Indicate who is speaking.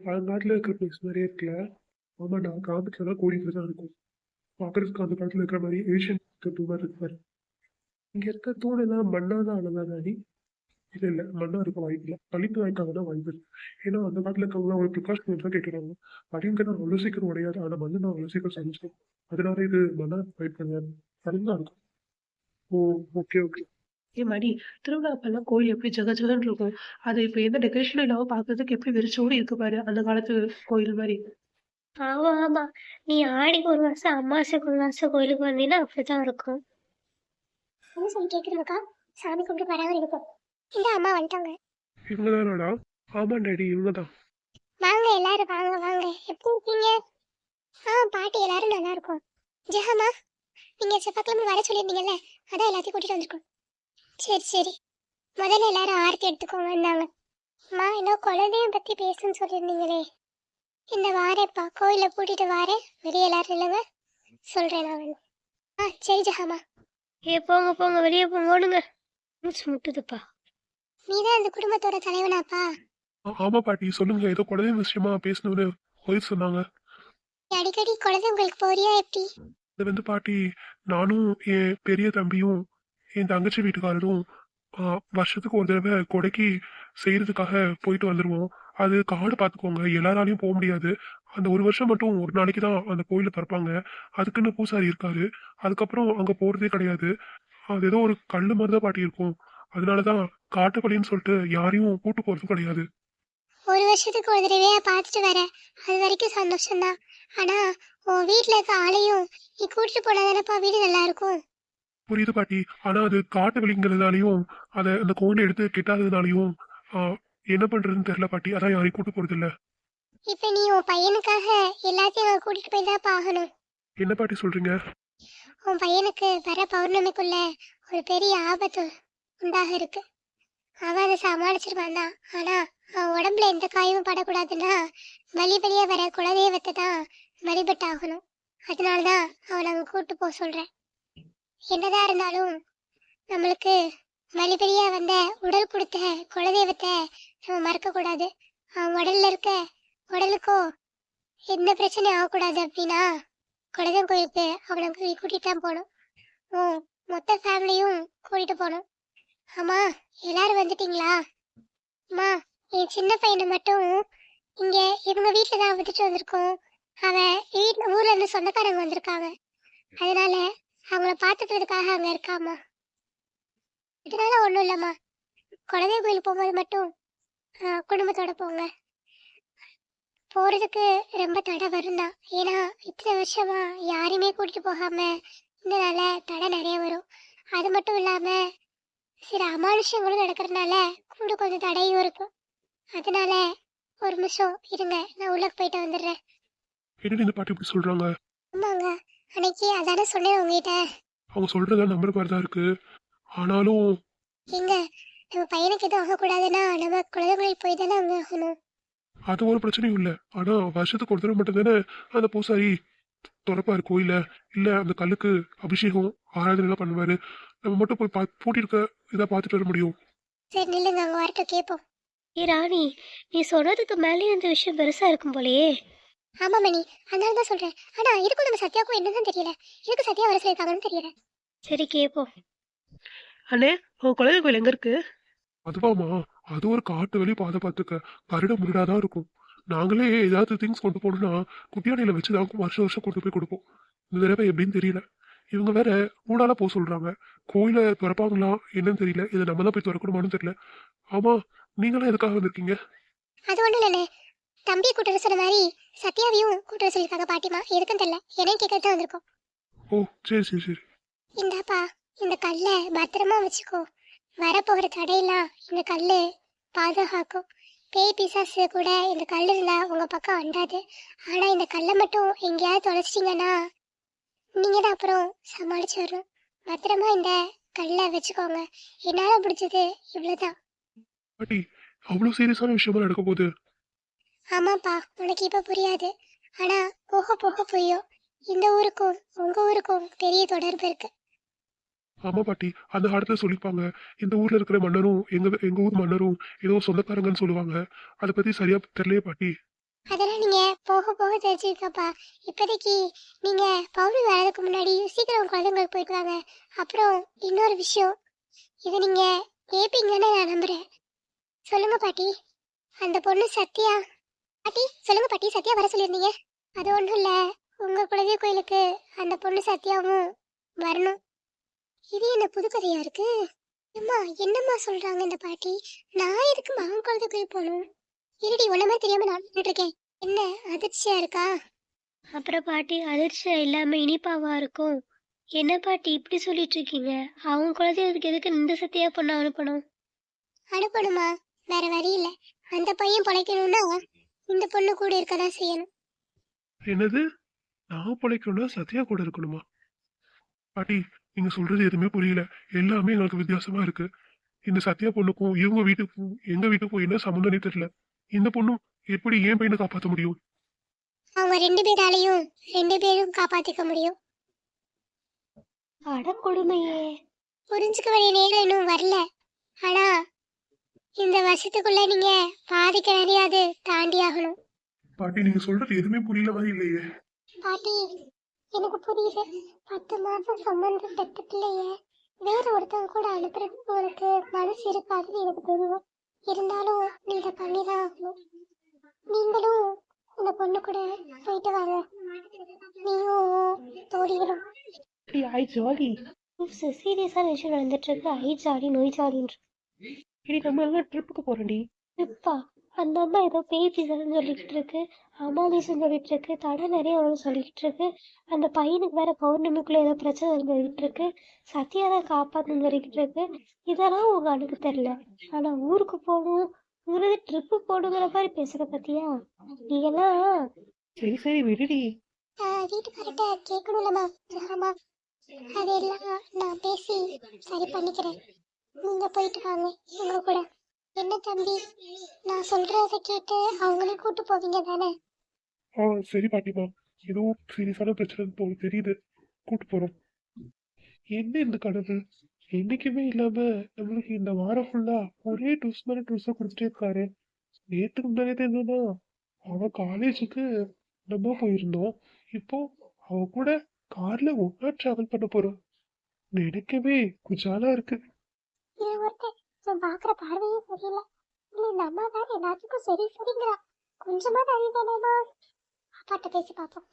Speaker 1: பழங்காட்டில் இருக்கிற பிளேஸ் மாதிரியே இருக்குல்ல ஆமாம் நான் காமிச்சு தான் இருக்கும். பார்க்குறதுக்கு அந்த காலத்தில் இருக்கிற மாதிரி ஏஷியன் தூ மாதிரி இருப்பார் இங்கே இருக்க தூண் எல்லாம் மண்ணாக தான் அழகாக அழகாடி இல்லை இல்லை மண்ணாக இருக்க வாய்ப்பு இல்லை. பழித்து வாய்க்காக தான் வாய்ப்பு ஏன்னா அந்த காலத்தில் இருக்கவங்களாம் ஒரு ப்ரிகாஷன் தான் கேட்குறாங்க படிங்கிறது அவ்வளோ சீக்கிரம் உடையாது. ஆனால் மண்ணு நான் அவ்வளோ சீக்கிரம் சமைச்சிடும் அதனால இது மண்ணாக வாய்ப்பு கிடையாது சரிதான் இருக்கும் ஓ ஓகே ஓகே
Speaker 2: ஏ மணி திருவிழா அப்பெல்லாம் கோயில் எப்படி ஜக ஜகன்னு இருக்கும். அது இப்போ எந்த டெக்கரேஷனும் இல்லாம பார்க்கறதுக்கு எப்படி வெறிச்சோடி இருக்கு பாரு அந்த காலத்து கோயில் மாதிரி.
Speaker 3: ஆமா ஆமா. நீ ஆடிக்கு ஒரு வருஷம் அமாவாசைக்கு ஒரு வருஷம் கோயிலுக்கு வந்தீங்கன்னா அப்படிதான் இருக்கும். என்ன சொல்லி கேக்குறதுக்கா சாமி கும்பிட்டு வராம இருக்கும் இந்த அம்மா வந்துட்டாங்க.
Speaker 1: இவங்க தானடா ஆமாம் டாடி இவங்க தான்
Speaker 3: வாங்க எல்லாரும் வாங்க வாங்க. எப்படி இருக்கீங்க? ஆ பாட்டி எல்லாரும் நல்லா இருக்கும். ஜெகமா நீங்க செவ்வாய்க்கிழமை வர சொல்லியிருந்தீங்கல்ல அதான் எல்லாத்தையும் கூட்டிட்டு வந்திருக்கோம். சரி சரி. முதல்ல எல்லாரும் ஆரத்தி எடுத்துக்கோங்க இருந்தாங்க அம்மா இன்னும் குழந்தையும் பத்தி பேசுன்னு சொல்லியிருந்தீங்களே. இந்த வாரேப்பா கோயில கூட்டிட்டு வாரேன் வெளியே எல்லாரும் இல்லைங்க. சொல்றேன் நான் ஆ சரி ஜெகமா ஏ போங்க போங்க வெளியே போங்க ஓடுங்க. மூச்சு முட்டுதுப்பா. நீதான் அந்த குடும்பத்தோட தலைவனாப்பா?
Speaker 1: ஆமா பாட்டி. சொல்லுங்க ஏதோ குழந்தை விஷயமா பேசணும்னு போய் சொன்னாங்க.
Speaker 3: அடிக்கடி குழந்தை உங்களுக்கு போறியா எப்படி?
Speaker 1: இது வந்து பாட்டி நானும் என் பெரிய தம்பியும் என் தங்கச்சி வீட்டுக்காரரும் வருஷத்துக்கு ஒரு தடவை கொடைக்கு செய்யறதுக்காக போயிட்டு வந்துடுவோம் அது காடு பார்த்துக்கோங்க எல்லாராலையும் போக முடியாது. அந்த ஒரு வருஷம் மட்டும் ஒரு நாளைக்கு தான் அந்த கோயிலை திறப்பாங்க. அதுக்குன்னு பூசாரி இருக்காரு. அதுக்கப்புறம் அங்கே போகிறதே கிடையாது. அது ஏதோ ஒரு கல் மாதிரி தான் பாட்டி இருக்கும். அதனாலதான் காட்டுப்பள்ளின்னு சொல்லிட்டு யாரையும் கூட்டு போகிறதும் கிடையாது.
Speaker 3: ஒரு வருஷத்துக்கு ஒரு தடவையா பார்த்துட்டு வர. அது வரைக்கும் சந்தோஷம்தான். ஆனால் உன் வீட்டில் இருக்க ஆளையும் நீ கூட்டிட்டு போனால் தானேப்பா வீடு நல்லா இருக்கும்?
Speaker 1: புரியுது பாட்டி. ஆனா அது காட்டு வலிங்கிறதுனாலையும் அதை அந்த கோயிலை எடுத்து கெட்டாததுனாலையும் என்ன பண்றதுன்னு தெரியல பாட்டி. அதான் யாரையும் கூட்டு போறது இல்ல.
Speaker 3: இப்ப நீ உன் பையனுக்காக எல்லாத்தையும் கூட்டிட்டு போய் தான் ஆகணும்.
Speaker 1: என்ன பாட்டி சொல்றீங்க?
Speaker 3: உன் பையனுக்கு வர பௌர்ணமிக்குள்ள ஒரு பெரிய ஆபத்து உண்டாக இருக்கு. அவன் அதை சமாளிச்சிருவான் தான். ஆனா அவன் உடம்புல எந்த காயமும் படக்கூடாதுன்னா பலி பலியா வர குலதெய்வத்தை தான் வழிபட்டாகணும். அதனாலதான் அவனை அங்க கூட்டு போக சொல்றேன். என்னதான் இருந்தாலும் நம்மளுக்கு பலி வந்த உடல் கொடுத்த குலதெய்வத்தை நம்ம மறக்கக்கூடாது. அவன் உடல்ல இருக்க உடலுக்கோ எந்த பிரச்சனையும் ஆகக்கூடாது அப்படின்னா குலதெய்வம் கோயிலுக்கு அவனை போய் கூட்டிகிட்டு தான் போகணும். ஓ மொத்த ஃபேமிலியும் கூட்டிட்டு போகணும். ஆமா எல்லாரும் வந்துட்டீங்களா? அம்மா என் சின்ன பையனை மட்டும் இங்க இவங்க வீட்டில் தான் வந்துட்டு வந்திருக்கோம். அவன் வீட்ல ஊர்ல இருந்து சொந்தக்காரங்க வந்திருக்காங்க. அதனால அவங்கள பாத்துக்கிறதுக்காக அங்க இருக்காமா இதனால ஒண்ணும் இல்லம்மா. குலதெய்வ கோயில் போகும்போது மட்டும் குடும்பத்தோட போங்க. போறதுக்கு ரொம்ப தடை வரும் தான் ஏன்னா இத்தனை வருஷமா யாரையுமே கூட்டிட்டு போகாம இதனால தடை நிறைய வரும். அது மட்டும் இல்லாம சில அமானுஷங்களும் நடக்கிறதுனால கூட கொஞ்சம் தடையும் இருக்கும். அதனால ஒரு நிமிஷம் இருங்க. நான் உள்ள போயிட்டு வந்துடுறேன்.
Speaker 1: என்ன இந்த பாட்டி இப்படி சொல்றாங்க?
Speaker 3: ஆமாங்க. அன்னைக்கு அதானே சொன்னேன் உங்ககிட்ட.
Speaker 1: அவங்க சொல்றதா நம்பர் மாதிரி தான் இருக்கு. ஆனாலும்
Speaker 3: எங்க? நம்ம பையனுக்கு எதுவும் ஆகக்கூடாதுன்னா நம்ம குழந்தைகளில் போய் தானே அங்க ஆகணும்.
Speaker 1: அது ஒரு பிரச்சனையும் இல்ல. ஆனா வருஷத்துக்கு ஒரு தடவை மட்டும் தானே அந்த பூசாரி திறப்பாரு கோயில இல்ல அந்த கல்லுக்கு அபிஷேகம் ஆராதனை எல்லாம் பண்ணுவாரு. நம்ம மட்டும் போய் பா பூட்டிருக்க இதா பார்த்துட்டு வர முடியும்.
Speaker 3: சரி நில்லுங்க அங்க வரட்டும் கேட்போம் ஏ ராணி நீ சொல்றதுக்கு மேலே இந்த விஷயம் பெருசா இருக்கும் போலயே. ஆமா மணி. அதனால தான் சொல்றேன். ஆனா இதுக்கும் நம்ம சத்யாவுக்கும் என்னதான் தெரியல. இதுக்கு சத்யா வர சொல்லிருக்காங்கன்னு தெரியல. சரி கேட்போம்
Speaker 2: அண்ணே உன் குழந்தை கோயில் எங்க இருக்கு?
Speaker 1: அதுவாமா அது ஒரு காட்டு வழி பாதை பார்த்துக்க. கருட முருடாதான் இருக்கும். நாங்களே ஏதாவது திங்ஸ் கொண்டு போகணும்னா குட்டியானையில வச்சு தான் வருஷம் வருஷம் கொண்டு போய் கொடுப்போம். இந்த தடவை எப்படின்னு தெரியல. இவங்க வேற மூணால போக சொல்றாங்க. கோயிலை திறப்பாங்களா என்னன்னு தெரியல. இதை நம்ம தான் போய் திறக்கணுமான்னு தெரியல. ஆமா நீங்களாம் எதுக்காக வந்திருக்கீங்க?
Speaker 3: அது ஒண்ணும் இல்லைண்ணே. தம்பியை கூட்டுற சொன்ன மாதிரி சத்யாவையும் கூட்டுற சொல்லியிருக்காங்க பாட்டிமா எதுக்குன்னு தெரியல. என்னையும் கேட்கறது தான் வந்திருக்கோம்.
Speaker 1: ஓ சரி சரி சரி.
Speaker 3: இந்தாப்பா இந்த கல்லை பத்திரமா வச்சுக்கோ. வரப்போகிற தடையெல்லாம் இந்த கல்லு பாதுகாக்கும். பேய் பிசாசு கூட இந்த கல் இருந்தா உங்க பக்கம் அண்டாது ஆனா இந்த கல்லை மட்டும் எங்கேயாவது தொலைச்சிட்டீங்கன்னா நீங்க தான் அப்புறம் சமாளிச்சு வரணும். பத்திரமா இந்த கல்லை வச்சுக்கோங்க. என்னால பிடிச்சது இவ்வளவுதான்.
Speaker 1: பாட்டி அவ்வளவு சீரியஸான விஷயமா நடக்க போகுது.
Speaker 3: ஆமாப்பா உனக்கு இப்ப புரியாது. ஆனா போக போக புரியும். இந்த ஊருக்கும் உங்க ஊருக்கும் பெரிய தொடர்பு இருக்கு.
Speaker 1: ஆமா பாட்டி அந்த காலத்துல சொல்லிப்பாங்க. இந்த ஊர்ல இருக்கிற மன்னரும் எங்க எங்க ஊர் மன்னரும் ஏதோ சொந்தக்காரங்கன்னு சொல்லுவாங்க. அதை பத்தி சரியா தெரியலையே பாட்டி.
Speaker 3: அதெல்லாம் நீங்க போக போக தெரிஞ்சுக்கப்பா. இப்போதைக்கு நீங்க பௌர்ணமி வரதுக்கு முன்னாடி சீக்கிரம் குழந்தைங்களுக்கு போயிட்டு வாங்க. அப்புறம் இன்னொரு விஷயம். இது நீங்க கேப்பீங்கன்னு நான் நம்புறேன். சொல்லுங்க பாட்டி. அந்த பொண்ணு சத்யா. பாட்டி சொல்லுங்க பாட்டி சத்யா வர சொல்லியிருந்தீங்க. அது ஒன்றும் இல்லை. உங்க குலதெய்வ கோயிலுக்கு அந்த பொண்ணு சத்யாவும் வரணும். இது என்ன புதுக்கதையா இருக்கு? அம்மா என்னம்மா சொல்றாங்க இந்த பாட்டி? நான் எதுக்கு மகன் குழந்தை கோயில் போகணும்? இருடி ஒண்ணுமே தெரியாம நான் இருக்கேன். என்ன அதிர்ச்சியா இருக்கா?
Speaker 4: அப்புறம் பாட்டி அதிர்ச்சியா இல்லாம இனிப்பாவா இருக்கும். என்ன பாட்டி இப்படி சொல்லிட்டு இருக்கீங்க? அவங்க குழந்தைகளுக்கு எதுக்கு இந்த சத்தியா பொண்ணு அனுப்பணும்?
Speaker 3: அனுப்பணுமா? வேற வழி இல்ல. அந்த பையன் பொழைக்கணும்னா இந்த பொண்ணு கூட இருக்கதான் செய்யணும்?
Speaker 1: என்னது? நான் பிழைக்கணும்னா சத்யா கூட இருக்கணுமா? பாட்டி நீங்க சொல்றது எதுவுமே புரியல. எல்லாமே எங்களுக்கு வித்தியாசமா இருக்கு. இந்த சத்யா பொண்ணுக்கும் இவங்க வீட்டுக்கும் எங்க வீட்டுக்கும் என்ன சம்மந்தம்னே தெரியல. இந்த பொண்ணும் எப்படி ஏன் பையனை காப்பாற்ற முடியும்?
Speaker 3: அவங்க ரெண்டு பேராலையும் ரெண்டு பேரும் காப்பாத்திக்க முடியும்.
Speaker 4: அட கொடுமையே
Speaker 3: புரிஞ்சுக்க வேண்டிய நேரம் இன்னும் வரல. ஆனா இந்த வருஷத்துக்குள்ள நீங்க பாதிக்க நிறையாது தாண்டி ஆகணும்.
Speaker 1: பாட்டி நீங்க சொல்றது எதுவுமே புரியல மாதிரி இல்லையே.
Speaker 3: பாட்டி எனக்கு புரியுது பத்து மாசம் சம்பந்தம் பிள்ளைய வேற ஒருத்தவங்க கூட அனுப்புறதுக்கு உனக்கு மனசு இருக்காதுன்னு எனக்கு தெரியும். இருந்தாலும் நீ இதை பண்ணிதான் ஆகணும். நீங்களும் இந்த பொண்ணு கூட போயிட்டு வாங்க. நீயும் தோழிகளும்.
Speaker 2: ஐ ஜாலி.
Speaker 4: சீரியஸான விஷயம் நடந்துட்டு இருக்கு. ஐ ஜாலி நோய் ஜாலின்னு
Speaker 2: இடி நம்ம எல்லாம் ட்ரிப்புக்கு போறோம்டி.
Speaker 4: இப்பா அந்த அம்மா ஏதோ பேய் பிசாசுன்னு சொல்லிக்கிட்டு இருக்கு. அமாவாசைன்னு சொல்லிட்டு இருக்கு. தடை நிறைய வரும் சொல்லிக்கிட்டு இருக்கு. அந்த பையனுக்கு வேற பௌர்ணமிக்குள்ள ஏதோ பிரச்சனை சொல்லிட்டு இருக்கு. சத்யா தான் காப்பாத்துன்னு சொல்லிக்கிட்டு இருக்கு. இதெல்லாம் உங்க அணுக்கு தெரியல. ஆனா ஊருக்கு போகணும் ஊருக்கு ட்ரிப்பு போகணுங்கிற மாதிரி பேசுற பத்தியா? நீங்கெல்லாம்
Speaker 2: சரி சரி விடுடி.
Speaker 3: ஆஹ் வீட்டுக்காரர்கிட்ட கேட்கணும்லம்மா. ஆமா அதெல்லாம் நான் பேசி சரி பண்ணிக்கிறேன். நீங்க போயிட்டு வாங்க உங்க கூட. என்ன தம்பி? நான் சொல்றத கேட்டு அவங்களையும் கூட்டு போவீங்க தானே?
Speaker 1: ஆ சரி பாட்டிமா ஏதோ சீரியஸான பிரச்சனை போல தெரியுது. கூட்டு போறோம். என்ன இந்த கடவுள் என்னைக்குமே இல்லாம நம்மளுக்கு இந்த வாரம் ஃபுல்லா ஒரே டூஸ் மேல டூஸா கொடுத்துட்டே இருக்காரு. நேத்துக்கு முன்னாடி என்னன்னா அவன் காலேஜுக்கு நம்ம போயிருந்தோம். இப்போ அவ கூட கார்ல ஒன்னா டிராவல் பண்ண போறோம். நினைக்கவே குஜாலா இருக்கு.
Speaker 3: இது ஒருத்தன் நான் பாக்குற பார்வையே சரியில்லை இல்ல இந்த அம்மா தான் எல்லாத்துக்கும் சரி சரிங்கிறா கொஞ்சமா அறிவேனேமா அப்பாட்ட பேசி பார்ப்போம்.